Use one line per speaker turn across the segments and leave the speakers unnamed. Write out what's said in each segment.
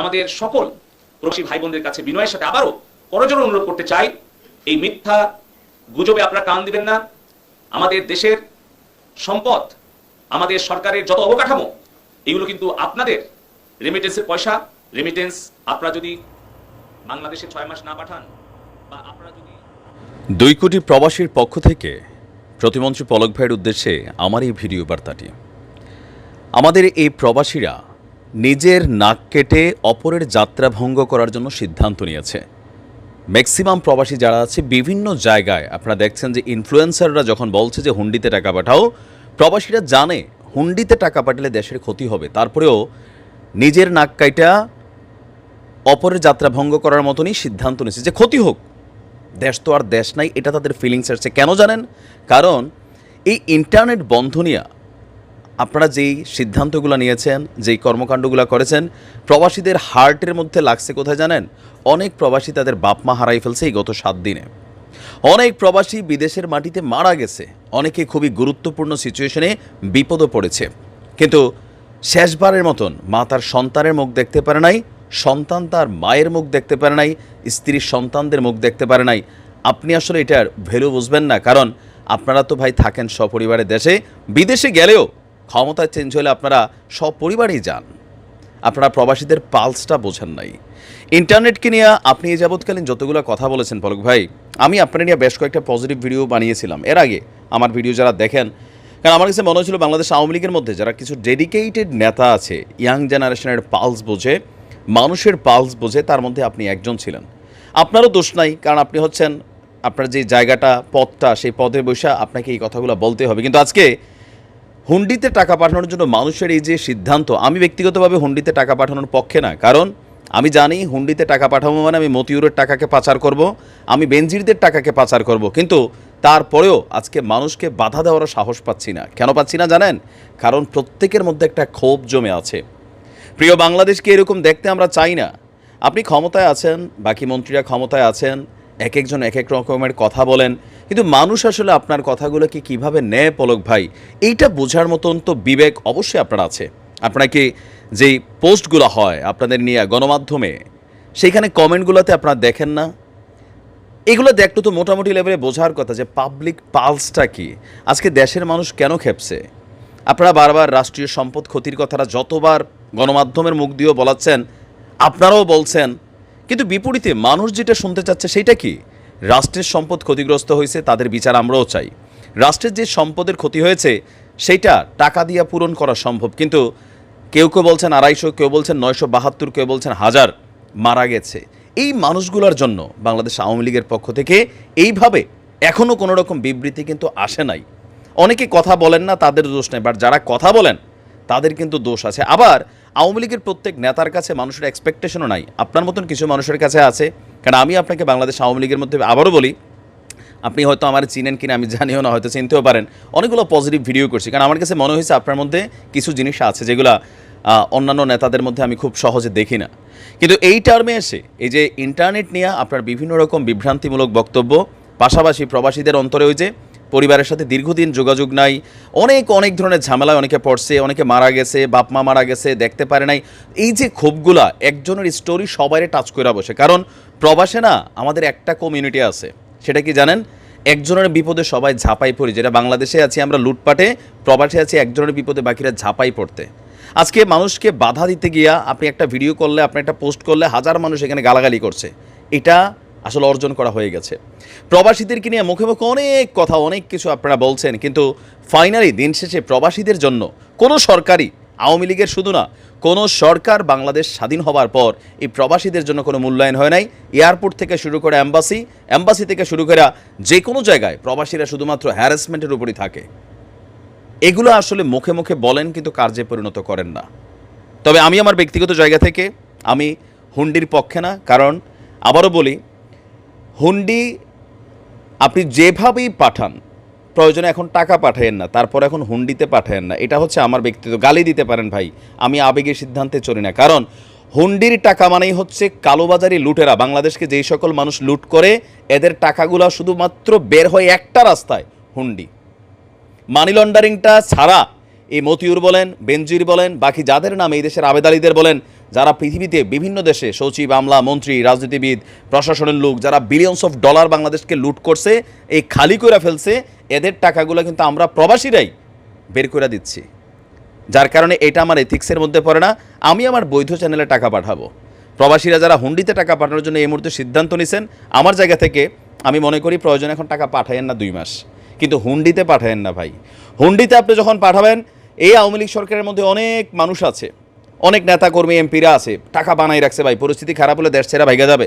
আমাদের সকল প্রবাসী ভাই বোনদের কাছে বিনয়ের সাথে আবারও করজোর অনুরোধ করতে চাই, এই মিথ্যা গুজবে আপনারা কান দিবেন না। আমাদের দেশের সম্পদ, আমাদের সরকারের যত অবকাঠামো, এগুলো কিন্তু আপনাদের রেমিটেন্সের পয়সা। রেমিটেন্স আপনারা যদি বাংলাদেশে ছয় মাস না পাঠান বা আপনারা যদি
দুই কোটি প্রবাসীর পক্ষ থেকে প্রতিমন্ত্রী পলক ভাইয়ের উদ্দেশ্যে আমার এই ভিডিও বার্তাটি। আমাদের এই প্রবাসীরা নিজের নাক কেটে অপরের যাত্রা ভঙ্গ করার জন্য সিদ্ধান্ত নিয়েছে। ম্যাক্সিমাম প্রবাসী যারা আছে, বিভিন্ন জায়গায় আপনারা দেখছেন যে ইনফ্লুয়েন্সাররা যখন বলছে যে, হুন্ডিতে টাকা পাঠাও, প্রবাসীরা জানে, হুন্ডিতে টাকা পাঠালে দেশের ক্ষতি হবে। তারপরেও নিজের নাক কাইটা অপরের যাত্রা ভঙ্গ করার মতনই সিদ্ধান্ত নিয়েছে যে, ক্ষতি হোক। দেশ তো আর দেশ নাই, এটা তাদের ফিলিংস আসছে কেন জানেন? কারণ এই ইন্টারনেট বন্ধ নিয়ে আপনারা যেই সিদ্ধান্তগুলো নিয়েছেন, যেই কর্মকাণ্ডগুলো করেছেন, প্রবাসীদের হার্টের মধ্যে লাগছে কোথায় জানেন? অনেক প্রবাসী তাদের বাপ মা হারাই ফেলছে এই গত সাত দিনে। অনেক প্রবাসী বিদেশের মাটিতে মারা গেছে। অনেকে খুবই গুরুত্বপূর্ণ সিচুয়েশনে বিপদও পড়েছে। কিন্তু শেষবারের মতন মা তার সন্তানের মুখ দেখতে পারে নাই, সন্তান তার মায়ের মুখ দেখতে পারে নাই, স্ত্রীর সন্তানদের মুখ দেখতে পারে নাই। আপনি আসলে এটার ভ্যালু বুঝবেন না, কারণ আপনারা তো ভাই থাকেন সপরিবারে দেশে, বিদেশে গেলেও ক্ষমতায় চেঞ্জ হলে আপনারা সপরিবারেই যান। আপনারা প্রবাসীদের পালসটা বোঝেন নাই। ইন্টারনেটকে নিয়ে আপনি এই যাবৎকালীন যতগুলো কথা বলেছেন পলক ভাই, আমি আপনার নিয়ে বেশ কয়েকটা পজিটিভ ভিডিও বানিয়েছিলাম। এর আগে আমার ভিডিও যারা দেখেন, কারণ আমার কাছে মনে হচ্ছিল বাংলাদেশ আওয়ামী লীগের মধ্যে যারা কিছু ডেডিকেটেড নেতা আছে ইয়াং জেনারেশনের পালস বোঝে, মানুষের পালস বোঝে, তার মধ্যে আপনি একজন ছিলেন। আপনারও দোষ নাই, কারণ আপনি হচ্ছেন আপনার যে জায়গাটা পদটা সেই পদে বসে আপনাকে এই কথাগুলো বলতে হবে। কিন্তু আজকে হুন্ডিতে টাকা পাঠানোর জন্য মানুষের এই যে সিদ্ধান্ত, আমি ব্যক্তিগতভাবে হুন্ডিতে টাকা পাঠানোর পক্ষে না। কারণ আমি জানি হুন্ডিতে টাকা পাঠাবো মানে আমি মতিউরের টাকাকে পাচার করব, আমি বেনজিরদের টাকাকে পাচার করব। কিন্তু তারপরেও আজকে মানুষকে বাধা দেওয়ার সাহস পাচ্ছি না। কেন পাচ্ছি না জানেন? কারণ প্রত্যেকের মধ্যে একটা ক্ষোভ জমে আছে। প্রিয় বাংলাদেশকে এরকম দেখতে আমরা চাই না। আপনি ক্ষমতায় আছেন, বাকি মন্ত্রীরা ক্ষমতায় আছেন, এক একজন এক এক রকমের কথা বলেন। কিন্তু মানুষ আসলে আপনার কথাগুলোকে কীভাবে নেয়, পলক ভাই, এইটা বোঝার মতন তো বিবেক অবশ্যই আপনার আছে। আপনাকে যেই পোস্টগুলো হয়, আপনাদের নিয়ে গণমাধ্যমে সেইখানে কমেন্টগুলোতে আপনারা দেখেন না? এগুলো দেখলে তো মোটামুটি লেভেলে বোঝার কথা যে পাবলিক পালসটা কি? আজকে দেশের মানুষ কেন খেপছে? আপনারা বারবার রাষ্ট্রীয় সম্পদ ক্ষতির কথাটা যতবার গণমাধ্যমের মুখ দিয়েও বলাচ্ছেন, আপনারাও বলছেন, কিন্তু বিপরীতে মানুষ যেটা শুনতে চাচ্ছে সেটা কি? রাষ্ট্রের সম্পদ ক্ষতিগ্রস্ত হয়েছে, তাদের বিচার আমরাও চাই। রাষ্ট্রের যে সম্পদের ক্ষতি হয়েছে, সেইটা টাকা দিয়ে পূরণ করা সম্ভব। কিন্তু কেউ কেউ বলছেন আড়াইশো, কেউ বলছেন নয়শো বাহাত্তর, কেউ বলছেন হাজার মারা গেছে। এই মানুষগুলোর জন্য বাংলাদেশ আওয়ামী লীগের পক্ষ থেকে এইভাবে এখনও কোনো রকম বিবৃতি কিন্তু আসে নাই। অনেকে কথা বলেন না, তাদের দোষ নেই, বাট যারা কথা বলেন, তাদের কিন্তু দোষ আছে। আবার আওয়ামী লীগের প্রত্যেক নেতার কাছে মানুষের এক্সপেকটেশনও নাই। আপনার মতন কিছু মানুষের কাছে আছে। কারণ আমি আপনাকে বাংলাদেশ আওয়ামী লীগের মধ্যে আবারও বলি, আপনি হয়তো আমার চিনেন কিনা, আমি জানিও না, হয়তো চিনতেও পারেন। অনেকগুলো পজিটিভ ভিডিও করছি। কারণ আমার কাছে মনে হয়েছে আপনার মধ্যে কিছু জিনিস আছে যেগুলো অন্যান্য নেতাদের মধ্যে আমি খুব সহজে দেখি না। কিন্তু এই টার্মে এসে, এই যে ইন্টারনেট নিয়ে আপনার বিভিন্ন রকম বিভ্রান্তিমূলক বক্তব্য, পাশাপাশি প্রবাসীদের অন্তরে ওই যে পরিবারের সাথে দীর্ঘদিন যোগাযোগ নাই। অনেক অনেক ধরনের ঝামেলায় অনেকে পড়ছে, অনেকে মারা গেছে, বাপ মা মারা গেছে, দেখতে পারে নাই। এই যে ক্ষোভগুলা, একজনের স্টোরি সবাই টাচ করে বসে। কারণ প্রবাসে না, আমাদের একটা কমিউনিটি আছে। সেটা কি জানেন? একজনের বিপদে সবাই ঝাঁপাই পড়ি। যেটা বাংলাদেশে আছি আমরা লুটপাটে, প্রবাসে আছি একজনের বিপদে বাকিরা ঝাঁপাই পড়তে। আজকে মানুষকে বাধা দিতে গিয়া আপনি একটা ভিডিও করলে, আপনি একটা পোস্ট করলে হাজার মানুষ এখানে গালাগালি করছে। এটা আসলে অর্জন করা হয়ে গেছে। প্রবাসীদেরকে নিয়ে মুখে মুখে অনেক কথা, অনেক কিছু আপনারা বলছেন, কিন্তু ফাইনালি দিন শেষে প্রবাসীদের জন্য কোনো সরকারি আওয়ামী লীগের শুধু না, কোনো সরকার বাংলাদেশ স্বাধীন হবার পর এই প্রবাসীদের জন্য কোনো মূল্যায়ন হয় নাই। এয়ারপোর্ট থেকে শুরু করে অ্যাম্বাসি অ্যাম্বাসি থেকে শুরু করে যে কোনো জায়গায় প্রবাসীরা শুধুমাত্র হ্যারাসমেন্টের উপরই থাকে। এগুলো আসলে মুখে মুখে বলেন, কিন্তু কার্যে পরিণত করেন না। তবে আমি আমার ব্যক্তিগত জায়গা থেকে, আমি হুন্ডির পক্ষে না, কারণ আবারও বলি হুন্ডি, আপনি যেভাবেই পাঠান, প্রয়োজনে এখন টাকা পাঠায়েন না, তারপর এখন হুন্ডিতে পাঠায়েন না। এটা হচ্ছে আমার ব্যক্তিগত গালি দিতে পারেন ভাই, আমি আবেগের সিদ্ধান্তে চলি না। কারণ হুন্ডির টাকা মানেই হচ্ছে কালোবাজারি লুটেরা, বাংলাদেশকে যেই সকল মানুষ লুট করে, এদের টাকাগুলো শুধুমাত্র বের হয় একটা রাস্তায় হুন্ডি। মানি লন্ডারিংটা ছাড়া, এই মতিউর বলেন, বেনজির বলেন, বাকি যাদের নাম এই দেশের আবেদারিদের বলেন যারা পৃথিবীতে বিভিন্ন দেশে সচিব, আমলা, মন্ত্রী, রাজনীতিবিদ, প্রশাসনের লোক, যারা বিলিয়নস অফ ডলার বাংলাদেশকে লুট করছে, এই খালি করে ফেলছে, এদের টাকাগুলো কিন্তু আমরা প্রবাসীরাই বের করে দিচ্ছি। যার কারণে এটা আমার এথিক্সের মধ্যে পড়ে না। আমি আমার বৈধ চ্যানেলে টাকা পাঠাবো। প্রবাসীরা যারা হুন্ডিতে টাকা পাঠানোর জন্য এই মুহূর্তে সিদ্ধান্ত নিছেন, আমার জায়গা থেকে আমি মনে করি প্রয়োজন এখন টাকা পাঠায়েন না দুই মাস। কিন্তু হুন্ডিতে পাঠায়েন না ভাই। হুন্ডিতে আপনি যখন পাঠাবেন, এই আওয়ামী লীগ সরকারের মধ্যে অনেক মানুষ আছে। অনেক নেতাকর্মী, এমপিরা আছে। টাকা বানাই রাখছে ভাই, পরিস্থিতি খারাপ হলে দেশ ছেড়া ভাইগা যাবে।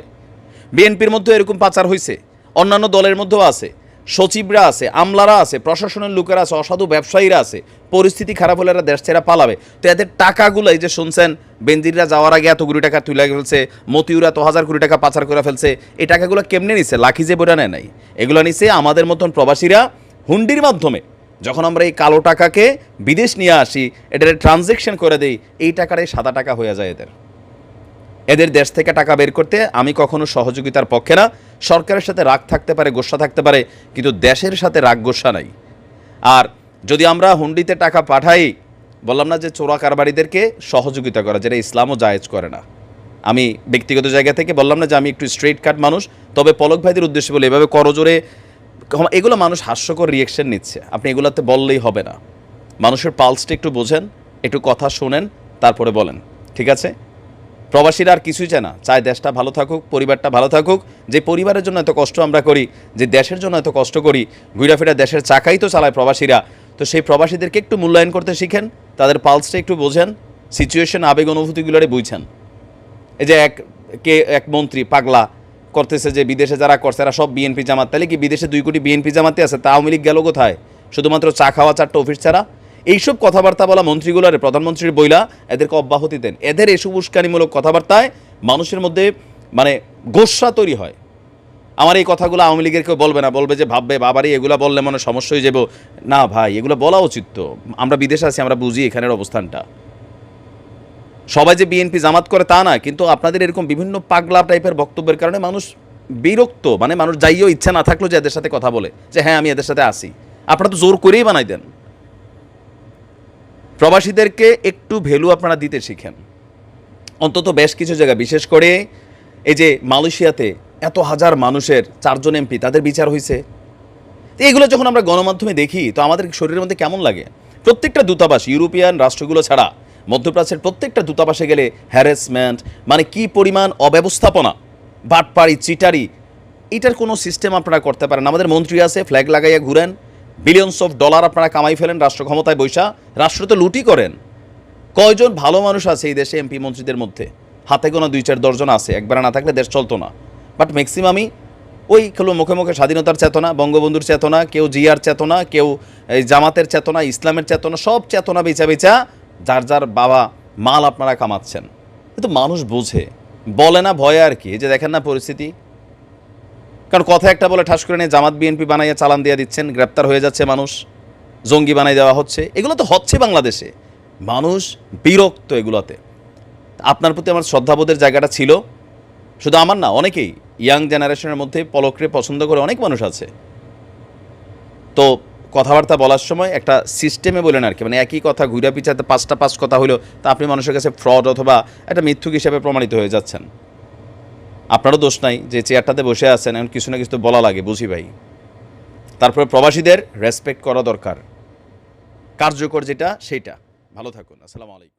বিএনপির মধ্যে এরকম পাচার হয়েছে অন্যান্য দলের মধ্যেও আছে। সচিবরা আছে, আমলারা আছে, প্রশাসনের লোকেরা আছে, অসাধু ব্যবসায়ীরা আছে। পরিস্থিতি খারাপ হলে এরা দেশ ছেড়া পালাবে। তো এদের টাকাগুলো এই যে শুনছেন বেঞ্জিররা যাওয়ার আগে এত কোটি টাকা তুলে ফেলছে, মতিউরা তো হাজার কোটি টাকা পাচার করে ফেলছে, এই টাকাগুলো কেমনে নিছে? লাখি যে বোরা নেয় নাই। এগুলো নিছে আমাদের মতন প্রবাসীরা হুন্ডির মাধ্যমে। যখন আমরা এই কালো টাকাকে বিদেশ নিয়ে আসি, এটার ট্রানজেকশন করে দেই, এই টাকাটাই সাদা টাকা হয়ে যায় এদের। এদের দেশ থেকে টাকা বের করতে আমি কখনো সহযোগিতার পক্ষে না। সরকারের সাথে রাগ থাকতে পারে, গোসা থাকতে পারে, কিন্তু দেশের সাথে রাগ গোসা নাই। আর যদি আমরা হুন্ডিতে টাকা পাঠাই, বললাম না যে চোরা কারবারিদেরকে সহযোগিতা করা, যেটা ইসলামও জায়েজ করে না। আমি ব্যক্তিগত জায়গা থেকে বললাম না যে আমি একটু স্ট্রেট কাট মানুষ, তবে পলক ভাইদের উদ্দেশ্যে বলে, এভাবে করজোরে এগুলো মানুষ হাস্যকর রিয়েকশন নিচ্ছে। আপনি এগুলোতে বললেই হবে না। মানুষের পালসটা একটু বোঝেন, একটু কথা শোনেন, তারপরে বলেন। ঠিক আছে? প্রবাসীরা আর কিছুই চায় না। চায় দেশটা ভালো থাকুক, পরিবারটা ভালো থাকুক। যে পরিবারের জন্য এত কষ্ট আমরা করি, যে দেশের জন্য এত কষ্ট করি, ঘুরাফেরা দেশের চাকাই তো চালায় প্রবাসীরা। তো সেই প্রবাসীদেরকে একটু মূল্যায়ন করতে শিখেন, তাদের পালসটা একটু বোঝেন সিচুয়েশন আবেগ, অনুভূতিগুলোরে বুঝছেন এই যে এক, কে, এক মন্ত্রী পাগলা করতেছে যে বিদেশে যারা করছে, এরা সব বিএনপি জামাত। তাহলে কি বিদেশে দুই কোটি বিএনপি জামাতে আছে? তা আওয়ামী লীগ গেল কোথায়? শুধুমাত্র চা খাওয়া চারটা অফিস ছাড়া? এইসব কথাবার্তা বলা মন্ত্রীগুলোরে, প্রধানমন্ত্রীর বইলা এদেরকে অব্যাহতি দেন। এদের এসব উস্কানিমূলক কথাবার্তায় মানুষের মধ্যে মানে গোসা তৈরি হয়। আমার এই কথাগুলো আওয়ামী লীগের কেউ বলবে না। বলবে যে, ভাববে বাবারই এগুলো বললে মনে সমস্যা হয়ে যাব। না ভাই, এগুলো বলা উচিত তো। আমরা বিদেশে আছি, আমরা বুঝি এখানের অবস্থানটা। সবাই যে বিএনপি জামাত করে তা না, কিন্তু আপনাদের এরকম বিভিন্ন পাগলা টাইপের বক্তব্যের কারণে মানুষ বিরক্ত মানে মানুষ যাইও ইচ্ছা না থাকল যে এদের সাথে কথা বলে, যে হ্যাঁ আমি এদের সাথে আসি আপনারা তো জোর করেই বানাই দেন। প্রবাসীদেরকে একটু ভ্যালু আপনারা দিতে শিখেন। অন্তত বেশ কিছু জায়গা, বিশেষ করে এই যে মালয়েশিয়াতে এত হাজার মানুষের চারজন এমপি, তাদের বিচার হয়েছে তো এগুলো যখন আমরা গণমাধ্যমে দেখি, তো আমাদের শরীরের মধ্যে কেমন লাগে? প্রত্যেকটা দূতাবাস, ইউরোপিয়ান রাষ্ট্রগুলো ছাড়া মধ্যপ্রাচ্যের প্রত্যেকটা দূতাবাসে গেলে হ্যারাসমেন্ট মানে কি পরিমাণ অব্যবস্থাপনা, বাটপাড়ি, চিটারি, এটার কোনো সিস্টেম আপনারা করতে পারেন আমাদের মন্ত্রী আছে ফ্ল্যাগ লাগাইয়া ঘুরেন বিলিয়নস অফ ডলার আপনারা কামাই ফেলেন, রাষ্ট্র ক্ষমতায় বৈশা, রাষ্ট্র তো লুটি করেন। কয়জন ভালো মানুষ আছে এই দেশে এমপি মন্ত্রীদের মধ্যে? হাতে কোনো দুই চার দশজন আছে, একবার না থাকলে দেশ চলতো না। বাট ম্যাক্সিমামই ওই খেলো মুখে মুখে স্বাধীনতার চেতনা, বঙ্গবন্ধুর চেতনা, কেউ জিয়ার চেতনা, কেউ জামাতের চেতনা, ইসলামের চেতনা, সব চেতনা বেচা বেচা যার যার বাবা মাল আপনারা কামাচ্ছেন। কিন্তু মানুষ বোঝে। বলে না, ভয়ে আর কি? যে দেখেন না পরিস্থিতি। কারণ কথা একটা বলে ঠাস করে নিয়ে জামাত বিএনপি বানাইয়া চালান দিয়ে দিচ্ছেন, গ্রেপ্তার হয়ে যাচ্ছে মানুষ, জঙ্গি বানাই দেওয়া হচ্ছে। এগুলো তো হচ্ছে বাংলাদেশে। মানুষ বিরক্ত এগুলোতে। আপনার প্রতি আমার শ্রদ্ধাবোধের জায়গাটা ছিল। শুধু আমার না, অনেকেই, ইয়াং জেনারেশনের মধ্যে পলকরে পছন্দ করে অনেক মানুষ আছে। তো কথাবার্তা বলার সময় একটা সিস্টেমে বলেন আর কি মানে একই কথা ঘুরে পিছাতে পাঁচটা পাঁচ কথা হলো তা আপনি মানুষের কাছে ফ্রড অথবা একটা মিথ্যুক হিসেবে প্রমাণিত হয়ে যাচ্ছেন। আপনারও দোষ নাই যে চেয়ারটাতে বসে আছেন এখন কিছু না কিছু তো বলা লাগে, বুঝি ভাই। তারপরে প্রবাসীদের রেসপেক্ট করা দরকার। কার্যকর যেটা, সেটা। ভালো থাকুন, আসসালামু আলাইকুম।